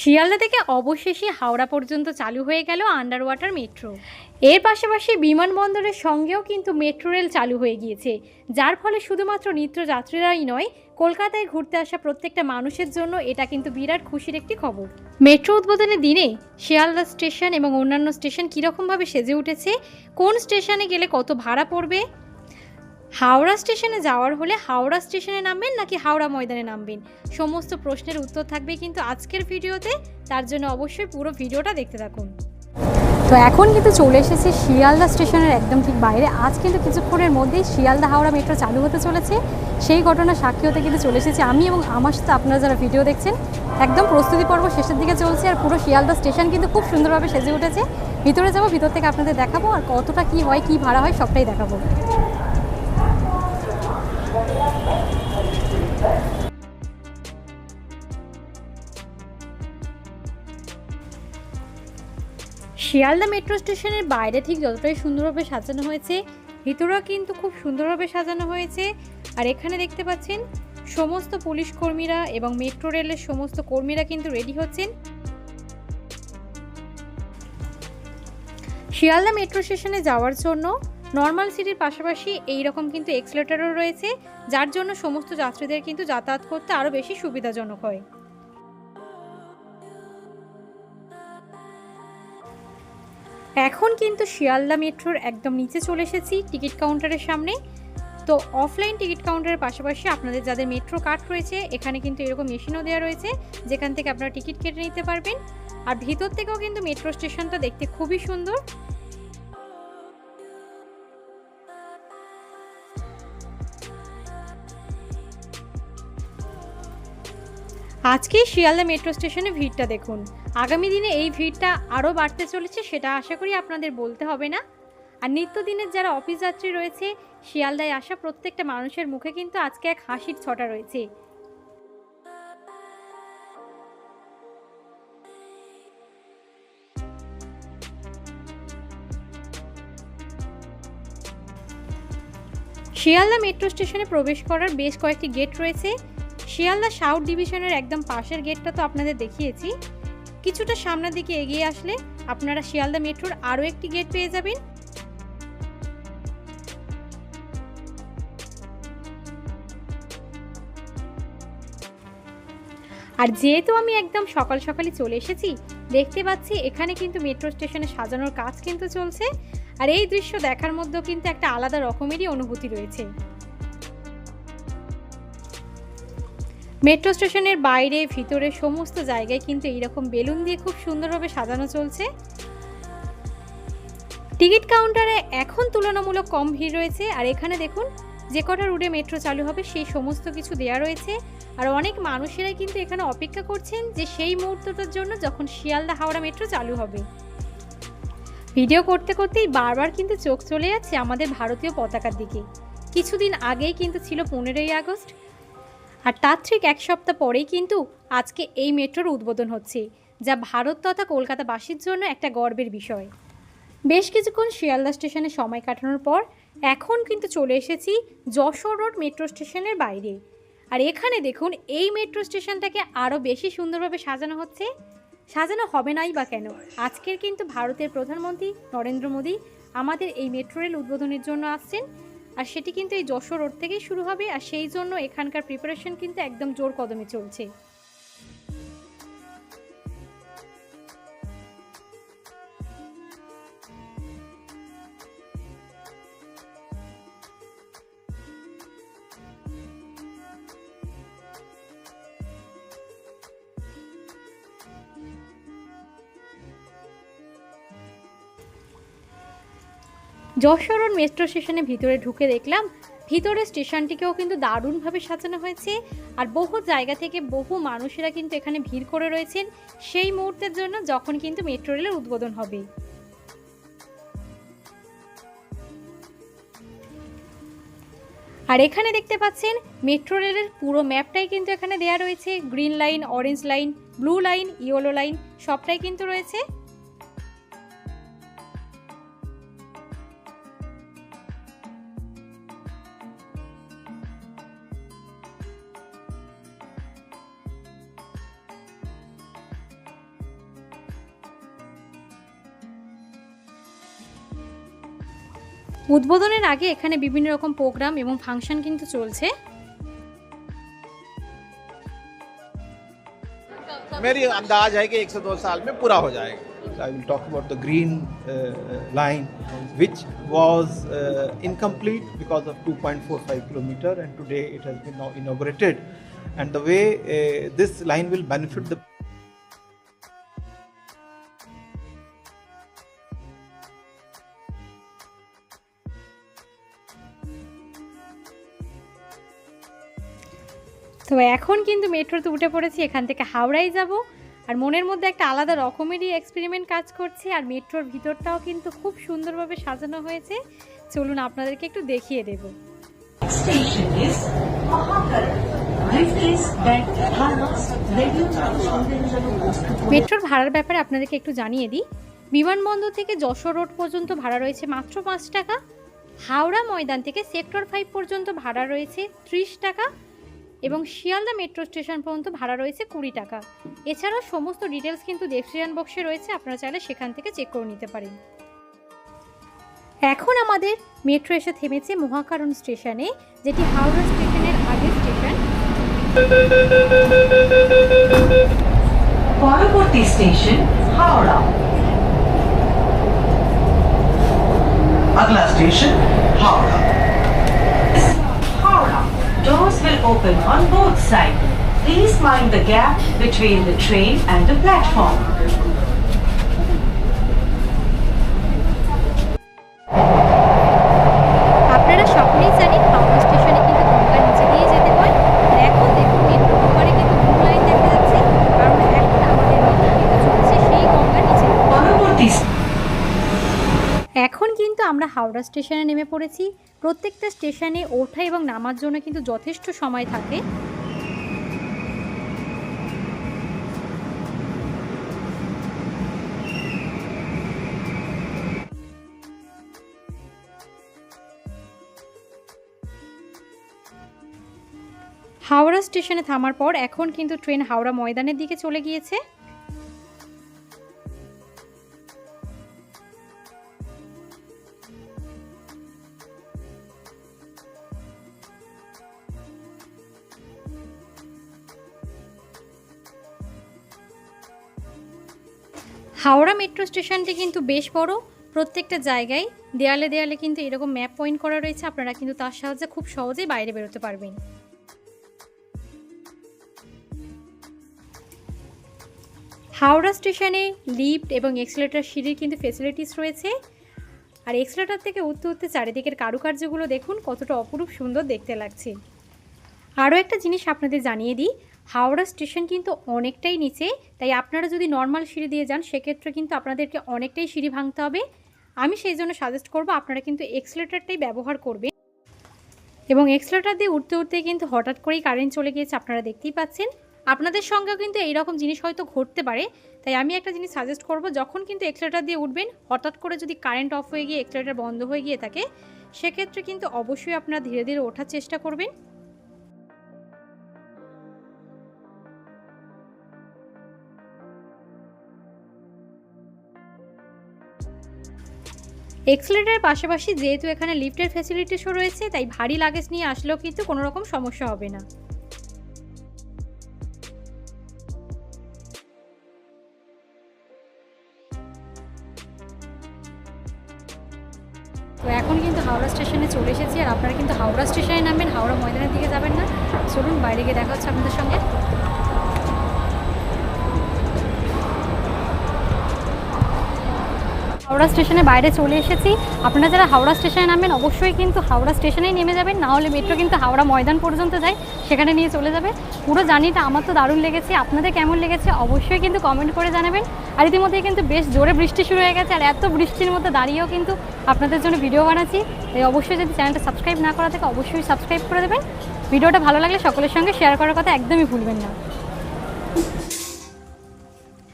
শিয়ালদা থেকে অবশেষে হাওড়া পর্যন্ত চালু হয়ে গেল আন্ডার ওয়াটার মেট্রো এর পাশাপাশি বিমানবন্দরের সঙ্গেও কিন্তু মেট্রো রেল চালু হয়ে গিয়েছে, যার ফলে শুধুমাত্র নিত্যযাত্রীরাই নয়, কলকাতায় ঘুরতে আসা প্রত্যেকটা মানুষের জন্য এটা কিন্তু বিরাট খুশির একটি খবর। মেট্রো উদ্বোধনের দিনে শিয়ালদা স্টেশন এবং অন্যান্য স্টেশন কীরকমভাবে সেজে উঠেছে, কোন স্টেশনে গেলে কত ভাড়া পড়বে হাওড়া স্টেশনে যাওয়ার হলে হাওড়া স্টেশনে নামবেন নাকি হাওড়া ময়দানে নামবেন? সমস্ত প্রশ্নের উত্তর থাকবে কিন্তু আজকের ভিডিওতে, তার জন্য অবশ্যই পুরো ভিডিওটা দেখতে থাকুন। তো এখন কিন্তু চলে এসেছে শিয়ালদা স্টেশনের একদম ঠিক বাইরে। আজ কিন্তু কিছুক্ষণের মধ্যেই শিয়ালদা হাওড়া মেট্রো চালু হতে চলেছে। সেই ঘটনা সাক্ষী হতে কিন্তু চলে এসেছে আমি এবং আমার সাথে আপনারা যারা ভিডিও দেখছেন, একদম প্রস্তুতি পর্ব শেষের দিকে চলছে আর পুরো শিয়ালদা স্টেশন কিন্তু খুব সুন্দরভাবে সেজে উঠেছে। ভিতরে যাব, ভিতর থেকে আপনাদের দেখাবো আর কতটা কি হয়, কি ভাড়া হয় সবটাই দেখাবো। শিয়ালদা মেট্রো স্টেশনের বাইরে ঠিক যতটাই সুন্দরভাবে সাজানো হয়েছে, ভিতরেও কিন্তু খুব সুন্দরভাবে সাজানো হয়েছে। আর এখানে দেখতে পাচ্ছেন, সমস্ত পুলিশ কর্মীরা এবং মেট্রো রেলের সমস্ত কর্মীরা কিন্তু রেডি হচ্ছেন। শিয়ালদা মেট্রো স্টেশনে যাওয়ার জন্য নর্মাল সিটির পাশাপাশি এই রকম কিন্তু এক্সলেটারও রয়েছে, যার জন্য সমস্ত যাত্রীদের কিন্তু যাতায়াত করতে আরও বেশি সুবিধাজনক হয়। এখন কিন্তু শিয়ালদা মেট্রোর একদম নিচে চলে এসেছি টিকিট কাউন্টারের সামনে। তো অফলাইন টিকিট কাউন্টারের পাশাপাশি আপনাদের যাদের মেট্রো কার্ড রয়েছে, এখানে কিন্তু এরকম মেশিনও দেওয়া রয়েছে, যেখান থেকে আপনারা টিকিট কেটে নিতে পারবেন। আর ভিতর থেকেও কিন্তু মেট্রো স্টেশনটা দেখতে খুবই সুন্দর। আজকে শিয়ালদা মেট্রো স্টেশনে ভিড়টা দেখুন। আগামী দিনে এই ভিড়টা আরও বাড়তে চলেছে সেটা আশা করি আপনাদের বলতে হবে না। আর নিত্যদিনের যারা অফিস যাত্রী রয়েছে, শিয়ালদায় আসা প্রত্যেকটা মানুষের মুখে কিন্তু আজকে এক হাসির ছটা রয়েছে। শিয়ালদা মেট্রো স্টেশনে প্রবেশ করার বেশ কয়েকটি গেট রয়েছে। শিয়ালদা সাউথ ডিভিশনের একদম পাশের গেটটা তো আপনাদের দেখিয়েছি। কিছুটা সামনের দিকে এগিয়ে আসলে আপনারা শিয়ালদা মেট্রোর আরও একটি গেট পেয়ে যাবেন। আর যেহেতু আমি একদম সকাল সকালই চলে এসেছি, দেখতে পাচ্ছি এখানে কিন্তু মেট্রো স্টেশনে সাজানোর কাজ কিন্তু চলছে। আর এই দৃশ্য দেখার মধ্যেও কিন্তু একটা আলাদা রকমেরই অনুভূতি রয়েছে। মেট্রো স্টেশনের বাইরে, ভিতরে সমস্ত জায়গায় কিন্তু এইরকম বেলুন দিয়ে খুব সুন্দরভাবে সাজানো চলছে। টিকিট কাউন্টারে এখন তুলনামূলক কম ভিড় রয়েছে। আর এখানে দেখুন, যে কটা রুটে মেট্রো চালু হবে, সেই সমস্ত কিছু দেয়া রয়েছে। আর অনেক মানুষেরাই কিন্তু এখানে অপেক্ষা করছেন যে সেই মুহূর্তটার জন্য যখন শিয়ালদা হাওড়া মেট্রো চালু হবে। ভিডিও করতে করতেই বারবার কিন্তু চোখ চলে যাচ্ছে আমাদের ভারতীয় পতাকার দিকে। কিছুদিন আগেই কিন্তু ছিল পনেরোই আগস্ট। আর তার ঠিক এক সপ্তাহ পরেই কিন্তু আজকে এই মেট্রোর উদ্বোধন হচ্ছে, যা ভারত তথা কলকাতাবাসীর জন্য একটা গর্বের বিষয়। বেশ কিছুক্ষণ শিয়ালদা স্টেশনে সময় কাটানোর পর এখন কিন্তু চলে এসেছি যশোর রোড মেট্রো স্টেশনের বাইরে। আর এখানে দেখুন, এই মেট্রো স্টেশনটাকে আরও বেশি সুন্দরভাবে সাজানো হচ্ছে। সাজানো হবে নাই বা কেন? আজকের কিন্তু ভারতের প্রধানমন্ত্রী নরেন্দ্র মোদী আমাদের এই মেট্রো রেল উদ্বোধনের জন্য আসছেন। আর সেটি কিন্তু এই যশোর রোড থেকেই শুরু হবে, আর সেই জন্য এখানকার প্রিপারেশন কিন্তু একদম জোর কদমে চলছে। যশোর রোড মেট্রো স্টেশনে ভিতরে ঢুকে দেখলাম ভিতরে স্টেশনটিকেও কিন্তু দারুণভাবে সাজানো হয়েছে। আর বহু জায়গা থেকে বহু মানুষেরা কিন্তু এখানে ভিড় করে রয়েছেন। সেই মুহূর্তের জন্য যখন কিন্তু মেট্রো রেলের উদ্বোধন হবে। আর এখানে দেখতে পাচ্ছেন মেট্রো রেলের পুরো ম্যাপটাই কিন্তু এখানে দেয়া রয়েছে। Green line orange line blue line yellow line সবটাই কিন্তু রয়েছে। উদ্বোধনের আগে এখানে বিভিন্ন রকম প্রোগ্রাম এবং ফাংশন কিন্তু চলছে मेरी अंदाज है कि एक से दो साल में पूरा हो जाएगा I will talk about the green uh, line, which was uh, incomplete because of 2.45 kilometer, and today it has been now inaugurated. And the way uh, this line will benefit the তো এখন কিন্তু মেট্রোতে উঠে পড়েছি এখান থেকে হাওড়ায় যাব। আর মনের মধ্যে একটা আলাদা রকমেরই এক্সপেরিমেন্ট কাজ করছে আর মেট্রোর ভিতরটাও কিন্তু খুব সুন্দরভাবে সাজানো হয়েছে। চলুন আপনাদেরকে একটু দেখিয়ে দেব। মেট্রোর ভাড়ার ব্যাপারে আপনাদেরকে একটু জানিয়ে দিই। বিমানবন্দর থেকে যশোর রোড পর্যন্ত ভাড়া রয়েছে মাত্র পাঁচ টাকা। হাওড়া ময়দান থেকে সেক্টর ফাইভ পর্যন্ত ভাড়া রয়েছে ত্রিশ টাকা। এবং শিয়ালদা মেট্রো স্টেশন পর্যন্ত ভাড়া রয়েছে কুড়ি টাকা এছাড়াও সমস্ত ডিটেলস কিন্তু ডেসক্রিপশন বক্সে রয়েছে আপনারা চাইলে সেখান থেকে চেক করে নিতে পারেন এখন আমাদের মেট্রো এসে থেমেছে মহাকারণ স্টেশনে যেটি হাওড়া স্টেশনের আগের স্টেশন পরবর্তী স্টেশন হাওড়া अगला station Howrah Howrah. Doors will open on both sides. Please mind the gap between the train and the platform. Howrah স্টেশনে নেমে পড়েছি। প্রত্যেকটা স্টেশনে ওঠা এবং নামার জন্য কিন্তু যথেষ্ট সময় থাকে। হাওড়া স্টেশনে থামার পর এখন কিন্তু ট্রেন হাওড়া ময়দানের দিকে চলে গিয়েছে। হাওড়া মেট্রো স্টেশনটি কিন্তু বেশ বড়। প্রত্যেকটা জায়গায় দেয়ালে দেয়ালে কিন্তু এরকম ম্যাপ পয়েন্ট করা রয়েছে। আপনারা কিন্তু তার সাহায্যে খুব সহজেই বাইরে বেরোতে পারবেন। হাওড়া স্টেশনে লিফট এবং এক্সেলেটার সিঁড়ির কিন্তু ফেসিলিটিস রয়েছে। আর এক্সেলেটার থেকে উঠতে উঠতে চারিদিকের কারুকার্যগুলো দেখুন, কতটা অপরূপ সুন্দর দেখতে লাগছে। আরও একটা জিনিস আপনাদের জানিয়ে দিই হাওড়া স্টেশন কিন্তু অনেকটাই নিচে, তাই আপনারা যদি নর্মাল সিঁড়ি দিয়ে যান, সেক্ষেত্রে কিন্তু আপনাদেরকে অনেকটাই সিঁড়ি ভাঙতে হবে। আমি সেই জন্য সাজেস্ট করব, আপনারা কিন্তু এক্সেলেটারটাই ব্যবহার করবেন। এবং এক্সেলেটার দিয়ে উঠতে উঠতে কিন্তু হঠাৎ করেই কারেন্ট চলে গিয়েছে, আপনারা দেখতেই পাচ্ছেন। আপনাদের সঙ্গেও কিন্তু এইরকম জিনিস হয়তো ঘটতে পারে, তাই আমি একটা জিনিস সাজেস্ট করব, যখন কিন্তু এক্সেলেটার দিয়ে উঠবেন, হঠাৎ করে যদি কারেন্ট অফ হয়ে গিয়ে এক্সেলেটার বন্ধ হয়ে গিয়ে থাকে, সেক্ষেত্রে কিন্তু অবশ্যই আপনারা ধীরে ধীরে ওঠার চেষ্টা করবেন। এক্সেলেটারের পাশাপাশি যেহেতু এখানে লিফটের ফ্যাসিলিটিসও রয়েছে, তাই ভারী লাগেজ নিয়ে আসলেও কিন্তু কোনো রকম সমস্যা হবে না। তো এখন কিন্তু হাওড়া স্টেশনে চলে এসেছি, আর আপনারা কিন্তু হাওড়া স্টেশনে নামবেন, হাওড়া ময়দানের দিকে যাবেন না। চলুন বাইরে গিয়ে দেখা হচ্ছে আপনাদের সঙ্গে। হাওড়া স্টেশনে বাইরে চলে এসেছি। আপনারা যারা হাওড়া স্টেশনে নামবেন, অবশ্যই কিন্তু হাওড়া স্টেশনেই নেমে যাবেন। না হলে মেট্রো কিন্তু হাওড়া ময়দান পর্যন্ত যায়, সেখানে নিয়ে চলে যাবে। পুরো জার্নিটা আমার তো দারুণ লেগেছে। আপনাদের কেমন লেগেছে অবশ্যই কিন্তু কমেন্ট করে জানাবেন। আর ইতিমধ্যে কিন্তু বেশ জোরে বৃষ্টি শুরু হয়ে গেছে, আর এত বৃষ্টির মধ্যে দাঁড়িয়েও কিন্তু আপনাদের জন্য ভিডিও বানাচ্ছি। তাই অবশ্যই যদি চ্যানেলটা সাবস্ক্রাইব না করা থাকে, অবশ্যই সাবস্ক্রাইব করে দেবেন। ভিডিওটা ভালো লাগলে সকলের সঙ্গে শেয়ার করার কথা একদমই ভুলবেন না।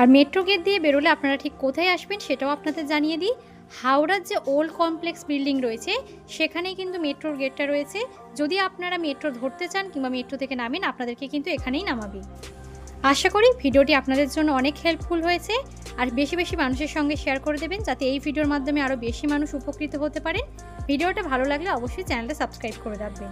আর মেট্রো গেট দিয়ে বেরোলে আপনারা ঠিক কোথায় আসবেন সেটাও আপনাদের জানিয়ে দিই। হাওড়ার যে ওল্ড কমপ্লেক্স বিল্ডিং রয়েছে, সেখানেই কিন্তু মেট্রোর গেটটা রয়েছে। যদি আপনারা মেট্রো ধরতে চান কিংবা মেট্রো থেকে নামেন, আপনাদেরকে কিন্তু এখানেই নামাবে। আশা করি ভিডিওটি আপনাদের জন্য অনেক হেল্পফুল হয়েছে। আর বেশি বেশি মানুষের সঙ্গে শেয়ার করে দেবেন, যাতে এই ভিডিওর মাধ্যমে আরও বেশি মানুষ উপকৃত হতে পারেন। ভিডিওটা ভালো লাগলে অবশ্যই চ্যানেলটা সাবস্ক্রাইব করে রাখবেন।